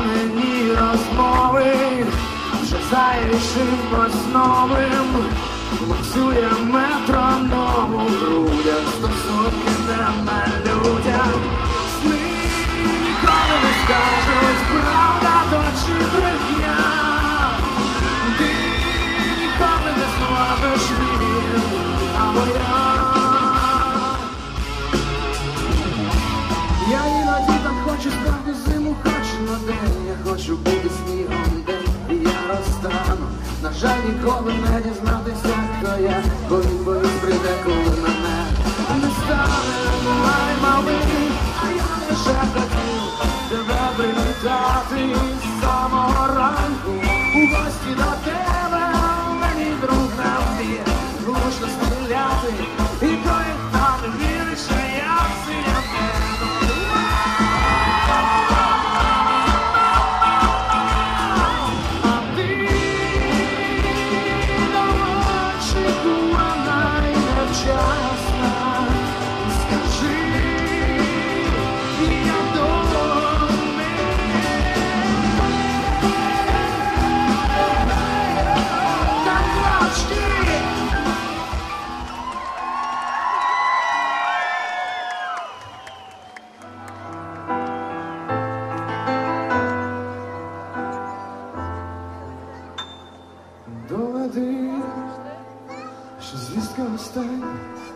Телефонні розмови вже зайвішим новим Луцює метроном у грудях Стосунки не Я іноді так хочу справді зиму, хочу на день, я хочу бути снігом день, і я розтану. На жаль, ніколи не дізнатися, хто я, бо відповідь прийде, коли мене не стане, немає малий, а я лише хотів тебе привітати з самого ранку. У гості до тебе, Доведи, що звістка остання,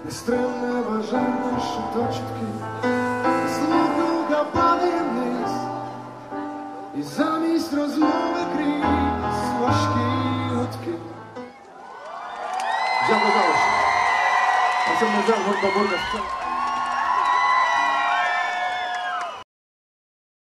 нестримне бажання, що точки Слухавка падає вниз, і замість розмови крізь важкі гудки. Дякую, Залиш. А це гурта Бурка.